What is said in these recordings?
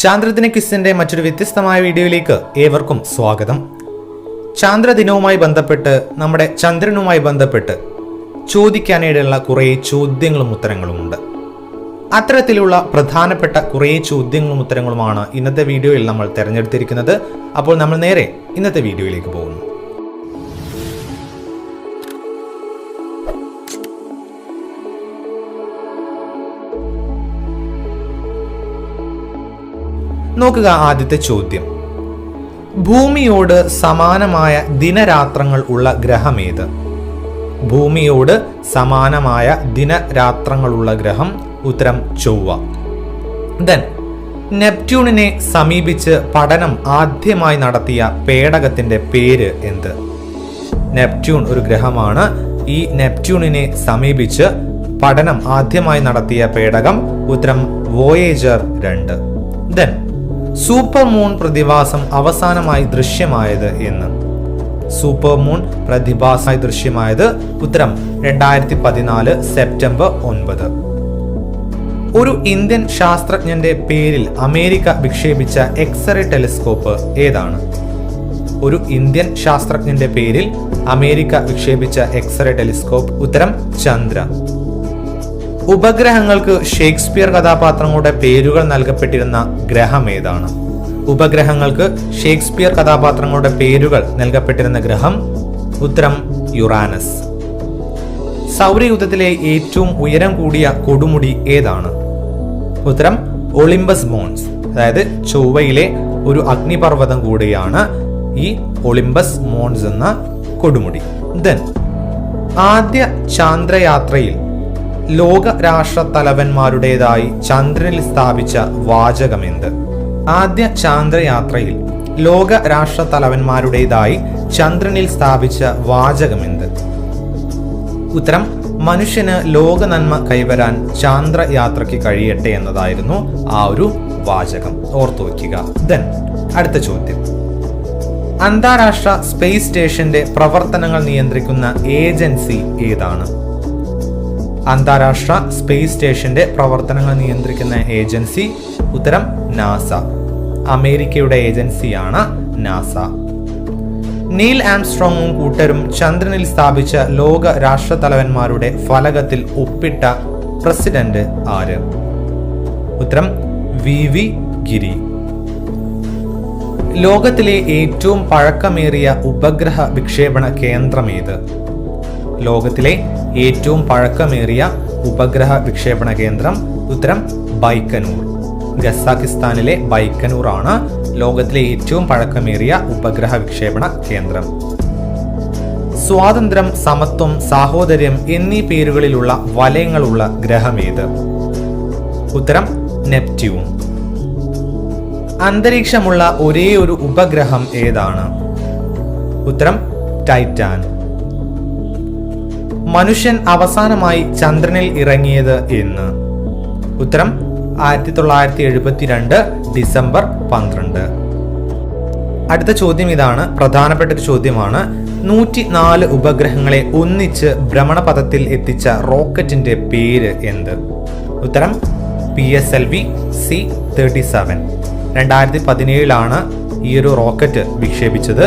ചാന്ദ്രദിന ക്വിസിന്റെ മറ്റൊരു വ്യത്യസ്തമായ വീഡിയോയിലേക്ക് ഏവർക്കും സ്വാഗതം. ചാന്ദ്രദിനവുമായി ബന്ധപ്പെട്ട് നമ്മുടെ ചന്ദ്രനുമായി ബന്ധപ്പെട്ട് ചോദിക്കാനിടയുള്ള കുറേ ചോദ്യങ്ങളും ഉത്തരങ്ങളുമുണ്ട് അത്തരത്തിലുള്ള പ്രധാനപ്പെട്ട കുറേ ചോദ്യങ്ങളും ഉത്തരങ്ങളുമാണ് ഇന്നത്തെ വീഡിയോയിൽ നമ്മൾ തിരഞ്ഞെടുത്തിരിക്കുന്നത്. അപ്പോൾ നമ്മൾ നേരെ ഇന്നത്തെ വീഡിയോയിലേക്ക് പോകുന്നു. നോക്കുക ആദ്യത്തെ ചോദ്യം. ഭൂമിയോട് സമാനമായ ദിനരാത്രങ്ങൾ ഉള്ള ഗ്രഹമേത് ഭൂമിയോട് സമാനമായ ദിനരാത്രങ്ങളുള്ള ഗ്രഹം ഉത്തരം ചൊവ്വ. ദെൻ നെപ്റ്റ്യൂണിനെ സമീപിച്ച് പഠനം ആദ്യമായി നടത്തിയ പേടകത്തിന്റെ പേര് എന്ത്? നെപ്റ്റ്യൂൺ ഒരു ഗ്രഹമാണ്. ഈ നെപ്റ്റ്യൂണിനെ സമീപിച്ച് പഠനം ആദ്യമായി നടത്തിയ പേടകം ഉത്തരം വോയേജർ രണ്ട്. ദെൻ സൂപ്പർ മൂൺ പ്രതിഭാസം അവസാനമായി ദൃശ്യമായത് എന്ന്. സൂപ്പർ മൂൺ പ്രതിഭാസമായി ദൃശ്യമായത് ഉത്തരം രണ്ടായിരത്തി പതിനാല് സെപ്റ്റംബർ ഒൻപത്. ഒരു ഇന്ത്യൻ ശാസ്ത്രജ്ഞന്റെ പേരിൽ അമേരിക്ക വിക്ഷേപിച്ച എക്സ്റേ ടെലിസ്കോപ്പ് ഏതാണ്? ഒരു ഇന്ത്യൻ ശാസ്ത്രജ്ഞന്റെ പേരിൽ അമേരിക്ക വിക്ഷേപിച്ച എക്സ്റേ ടെലിസ്കോപ്പ് ഉത്തരം ചന്ദ്ര. ഉപഗ്രഹങ്ങൾക്ക് ഷേക്സ്പിയർ കഥാപാത്രങ്ങളുടെ പേരുകൾ നൽകപ്പെട്ടിരുന്ന ഗ്രഹം ഏതാണ്? ഉപഗ്രഹങ്ങൾക്ക് ഷേക്സ്പിയർ കഥാപാത്രങ്ങളുടെ പേരുകൾ നൽകപ്പെട്ടിരുന്ന ഗ്രഹം ഉത്തരം യുറാനസ്. സൗരയൂഥത്തിലെ ഏറ്റവും ഉയരം കൂടിയ കൊടുമുടി ഏതാണ്? ഉത്തരം ഒളിമ്പസ് മോൺസ് അതായത് ചൊവ്വയിലെ ഒരു അഗ്നിപർവതം കൂടിയാണ് ഈ ഒളിമ്പസ് മോൺസ് എന്ന കൊടുമുടി. ദെൻ ആദ്യ ചാന്ദ്രയാത്രയിൽ ലോക രാഷ്ട്ര തലവന്മാരുടേതായി ചന്ദ്രനിൽ സ്ഥാപിച്ച വാചകമെന്ത്? ആദ്യ ചാന്ദ്രയാത്രയിൽ ലോക രാഷ്ട്ര തലവന്മാരുടേതായി ചന്ദ്രനിൽ സ്ഥാപിച്ച വാചകമെന്ത്? ഉത്തരം മനുഷ്യന് ലോക നന്മ കൈവരാൻ ചാന്ദ്രയാത്രയ്ക്ക് കഴിയട്ടെ എന്നതായിരുന്നു ആ ഒരു വാചകം. ഓർത്തു വയ്ക്കുക. ദെൻ അടുത്ത ചോദ്യം. അന്താരാഷ്ട്ര സ്പേസ് സ്റ്റേഷന്റെ പ്രവർത്തനങ്ങൾ നിയന്ത്രിക്കുന്ന ഏജൻസി ഏതാണ്? അന്താരാഷ്ട്ര സ്പേസ് സ്റ്റേഷന്റെ പ്രവർത്തനങ്ങൾ നിയന്ത്രിക്കുന്ന ഏജൻസി ഉത്തരം നാസ. അമേരിക്കയുടെ ഏജൻസിയാണ് നാസ. നീൽ ആംസ്ട്രോങ്ങും കൂട്ടരും ചന്ദ്രനിൽ സ്ഥാപിച്ച ലോക രാഷ്ട്രതലവന്മാരുടെ ഫലകത്തിൽ ഒപ്പിട്ട പ്രസിഡന്റ് ആര്? ഉത്തരം വി വി ഗിരി. ലോകത്തിലെ ഏറ്റവും പഴക്കമേറിയ ഉപഗ്രഹ വിക്ഷേപണ കേന്ദ്രമേത് ലോകത്തിലെ ഏറ്റവും പഴക്കമേറിയ ഉപഗ്രഹ വിക്ഷേപണ കേന്ദ്രം ഉത്തരം ബൈക്കനൂർ. ഖസാക്കിസ്ഥാനിലെ ബൈക്കനൂർ ആണ് ലോകത്തിലെ ഏറ്റവും പഴക്കമേറിയ ഉപഗ്രഹ വിക്ഷേപണ കേന്ദ്രം. സ്വാതന്ത്ര്യം സമത്വം സാഹോദര്യം എന്നീ പേരുകളിലുള്ള വലയങ്ങളുള്ള ഗ്രഹമേത്? ഉത്തരം നെപ്റ്റ്യൂൺ. അന്തരീക്ഷമുള്ള ഒരേ ഒരു ഉപഗ്രഹം ഏതാണ്? ഉത്തരം ടൈറ്റാൻ. മനുഷ്യൻ അവസാനമായി ചന്ദ്രനിൽ ഇറങ്ങിയത് എന്ന്. ഉത്തരം ആയിരത്തി തൊള്ളായിരത്തി എഴുപത്തിരണ്ട് ഡിസംബർ പന്ത്രണ്ട്. അടുത്ത ചോദ്യം ഇതാണ്. പ്രധാനപ്പെട്ട ഒരു ചോദ്യമാണ്. നൂറ്റി നാല് ഉപഗ്രഹങ്ങളെ ഒന്നിച്ച് ഭ്രമണപഥത്തിൽ എത്തിച്ച റോക്കറ്റിന്റെ പേര് എന്ത്? ഉത്തരം P S L V C thirty seven. രണ്ടായിരത്തി പതിനേഴിലാണ് ഈ ഒരു റോക്കറ്റ് വിക്ഷേപിച്ചത്.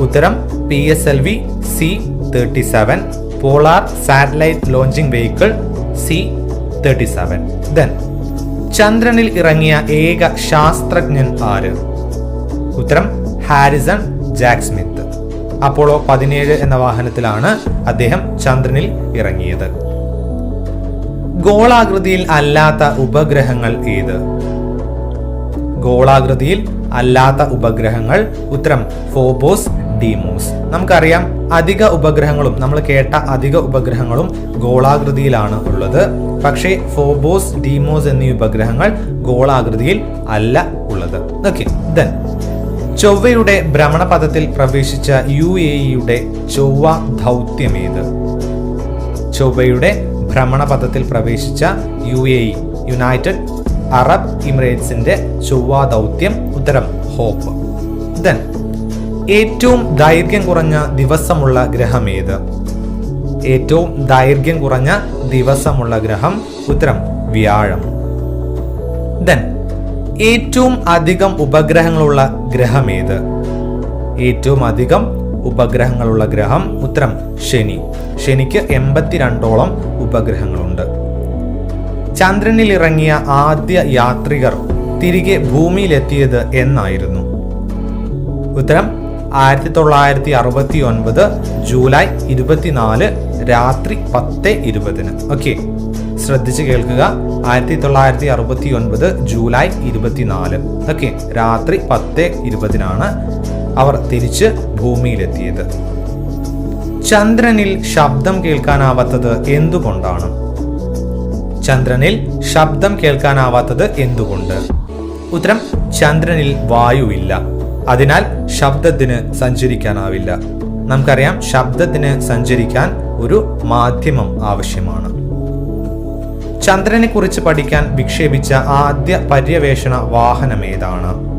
ഉത്തരം P S L V C thirty seven. Polar satellite launching vehicle C thirty seven then ചന്ദ്രനിൽ ഇറങ്ങിയ ഏക ശാസ്ത്രജ്ഞൻ ആര്? ഉത്തരം ഹാരിസൺ ജാക്ക് സ്മിത്ത് അപ്പോളോ പതിനേഴ് എന്ന വാഹനത്തിലാണ് അദ്ദേഹം ചന്ദ്രനിൽ ഇറങ്ങിയത്. ഗോളാകൃതിയിൽ അല്ലാത്ത ഉപഗ്രഹങ്ങൾ ഏത്? ഗോളാകൃതിയിൽ അല്ലാത്ത ഉപഗ്രഹങ്ങൾ ഉത്തരം ഫോബോസ് ഡീമോസ്. നമുക്കറിയാം അധിക ഉപഗ്രഹങ്ങളും നമ്മൾ കേട്ട അധിക ഉപഗ്രഹങ്ങളും ഗോളാകൃതിയിലാണ് ഉള്ളത്. പക്ഷേ ഫോബോസ് ഡീമോസ് എന്നീ ഉപഗ്രഹങ്ങൾ ഗോളാകൃതിയിൽ അല്ല ഉള്ളത്. Okay then. ചൊവ്വയുടെ ഭ്രമണപഥത്തിൽ പ്രവേശിച്ച യു എ ഇയുടെ ചൊവ്വ ദൗത്യമേത് ചൊവ്വയുടെ ഭ്രമണപഥത്തിൽ പ്രവേശിച്ച U A E United Arab ഇമിറേറ്റ്സിന്റെ ചൊവ്വ ദൗത്യം ഉത്തരം ഹോപ്പ്. ദെൻ. ഏറ്റവും ദൈർഘ്യം കുറഞ്ഞ ദിവസമുള്ള ഗ്രഹം ഏത്? ഏറ്റവും ദൈർഘ്യം കുറഞ്ഞ ദിവസമുള്ള ഗ്രഹം ഉത്തരം വ്യാഴം. ദെൻ ഏറ്റവും അധികം ഉപഗ്രഹങ്ങളുള്ള ഗ്രഹം ഏത്? ഏറ്റവും അധികം ഉപഗ്രഹങ്ങളുള്ള ഗ്രഹം ഉത്തരം ശനി. ശനിക്ക് എൺപത്തിരണ്ടോളം ഉപഗ്രഹങ്ങളുണ്ട്. ചന്ദ്രനിൽ ഇറങ്ങിയ ആദ്യ യാത്രികർ തിരികെ ഭൂമിയിലെത്തിയത് എന്നായിരുന്നു. ഉത്തരം ആയിരത്തി തൊള്ളായിരത്തി അറുപത്തി ഒൻപത് ജൂലൈ ഇരുപത്തിനാല് രാത്രി പത്ത് ഇരുപതിന്. ഓക്കെ. ശ്രദ്ധിച്ച് കേൾക്കുക. ആയിരത്തി തൊള്ളായിരത്തി അറുപത്തി ഒൻപത് ജൂലൈ ഇരുപത്തിനാല്. ഓക്കെ. രാത്രി പത്ത് ഇരുപതിനാണ് അവർ തിരിച്ച് ഭൂമിയിലെത്തിയത്. ചന്ദ്രനിൽ ശബ്ദം കേൾക്കാനാവാത്തത് എന്തുകൊണ്ടാണ്? ചന്ദ്രനിൽ ശബ്ദം കേൾക്കാനാവാത്തത് എന്തുകൊണ്ട്? ഉത്തരം ചന്ദ്രനിൽ വായുവില്ല. അതിനാൽ ശബ്ദത്തിന് സഞ്ചരിക്കാനാവില്ല. നമുക്കറിയാം ശബ്ദത്തിന് സഞ്ചരിക്കാൻ ഒരു മാധ്യമം ആവശ്യമാണ്. ചന്ദ്രനെ കുറിച്ച് പഠിക്കാൻ വിക്ഷേപിച്ച ആദ്യ പര്യവേഷണ വാഹനം ഏതാണ്?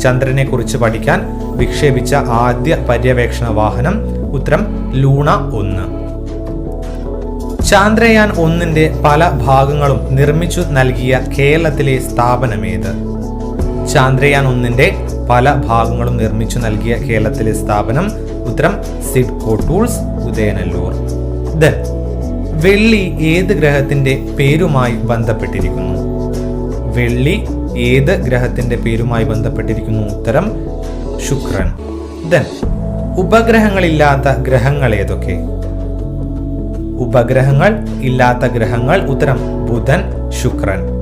ചന്ദ്രനെ കുറിച്ച് പഠിക്കാൻ വിക്ഷേപിച്ച ആദ്യ പര്യവേക്ഷണ വാഹനം ഉത്തരം ലൂണ ഒന്ന്. ചാന്ദ്രയാൻ ഒന്നിന്റെ പല ഭാഗങ്ങളും നിർമ്മിച്ചു നൽകിയ കേരളത്തിലെ സ്ഥാപനമേത്? ചാന്ദ്രയാൻ ഒന്നിന്റെ പല ഭാഗങ്ങളും നിർമ്മിച്ചു നൽകിയ കേരളത്തിലെ സ്ഥാപനം ഉത്തരം സിഡ്കോ ടൂൾസ് ഉദയനല്ലൂർ. ദെൻ വെള്ളി ഏത് ഗ്രഹത്തിന്റെ പേരുമായി ബന്ധപ്പെട്ടിരിക്കുന്നു? വെള്ളി ഏത് ഗ്രഹത്തിന്റെ പേരുമായി ബന്ധപ്പെട്ടിരിക്കുന്നു? ഉത്തരം ശുക്രൻ. ദെൻ ഉപഗ്രഹങ്ങളില്ലാത്ത ഗ്രഹങ്ങൾ ഏതൊക്കെ? ഉപഗ്രഹങ്ങൾ ഇല്ലാത്ത ഗ്രഹങ്ങൾ ഉത്തരം ബുധൻ ശുക്രൻ.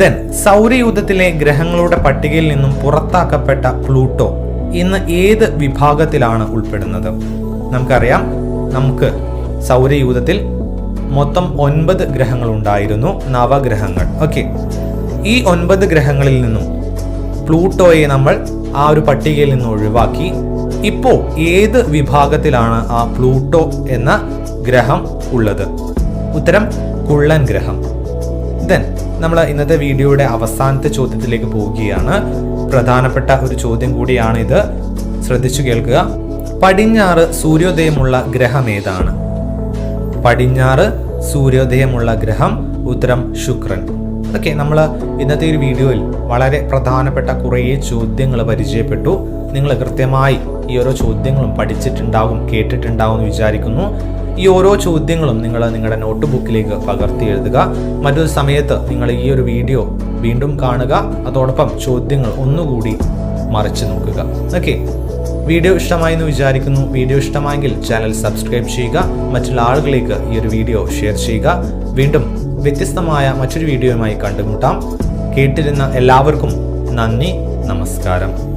ദെൻ സൗരയൂഥത്തിലെ ഗ്രഹങ്ങളുടെ പട്ടികയിൽ നിന്നും പുറത്താക്കപ്പെട്ട പ്ലൂട്ടോ ഇന്ന് ഏത് വിഭാഗത്തിലാണ് ഉൾപ്പെടുന്നത്? നമുക്കറിയാം. നമുക്ക് സൗരയൂഥത്തിൽ മൊത്തം ഒൻപത് ഗ്രഹങ്ങൾ ഉണ്ടായിരുന്നു നവഗ്രഹങ്ങൾ. ഓക്കെ. ഈ ഒൻപത് ഗ്രഹങ്ങളിൽ നിന്നും പ്ലൂട്ടോയെ നമ്മൾ ആ ഒരു പട്ടികയിൽ നിന്ന് ഒഴിവാക്കി. ഇപ്പോൾ ഏത് വിഭാഗത്തിലാണ് ആ പ്ലൂട്ടോ എന്ന ഗ്രഹം ഉള്ളത്? ഉത്തരം കുള്ളൻ ഗ്രഹം. ദെൻ നമ്മൾ ഇന്നത്തെ വീഡിയോയുടെ അവസാനത്തെ ചോദ്യത്തിലേക്ക് പോവുകയാണ്. പ്രധാനപ്പെട്ട ഒരു ചോദ്യം കൂടിയാണ് ഇത് ശ്രദ്ധിച്ചു കേൾക്കുക. പടിഞ്ഞാറ് സൂര്യോദയമുള്ള ഗ്രഹം ഏതാണ്? പടിഞ്ഞാറ് സൂര്യോദയമുള്ള ഗ്രഹം ഉത്തരം ശുക്രൻ. ഓക്കെ നമ്മൾ ഇന്നത്തെ ഒരു വീഡിയോയിൽ വളരെ പ്രധാനപ്പെട്ട കുറേ ചോദ്യങ്ങൾ പരിചയപ്പെട്ടു. നിങ്ങൾ കൃത്യമായി ഈ ഓരോ ചോദ്യങ്ങളും പഠിച്ചിട്ടുണ്ടാവും കേട്ടിട്ടുണ്ടാവും എന്ന് വിചാരിക്കുന്നു. ഈ ഓരോ ചോദ്യങ്ങളും നിങ്ങൾ നിങ്ങളുടെ നോട്ട് ബുക്കിലേക്ക് പകർത്തി എഴുതുക. മറ്റൊരു സമയത്ത് നിങ്ങൾ ഈ ഒരു വീഡിയോ വീണ്ടും കാണുക. അതോടൊപ്പം ചോദ്യങ്ങൾ ഒന്നുകൂടി മറിച്ച് നോക്കുക. ഓക്കെ വീഡിയോ ഇഷ്ടമായി എന്ന് വിചാരിക്കുന്നു. വീഡിയോ ഇഷ്ടമായെങ്കിൽ ചാനൽ സബ്സ്ക്രൈബ് ചെയ്യുക. മറ്റുള്ള ആളുകളിലേക്ക് ഈ ഒരു വീഡിയോ ഷെയർ ചെയ്യുക. വീണ്ടും വ്യത്യസ്തമായ മറ്റൊരു വീഡിയോയുമായി കണ്ടുമുട്ടാം. കേട്ടിരുന്ന എല്ലാവർക്കും നന്ദി. നമസ്കാരം.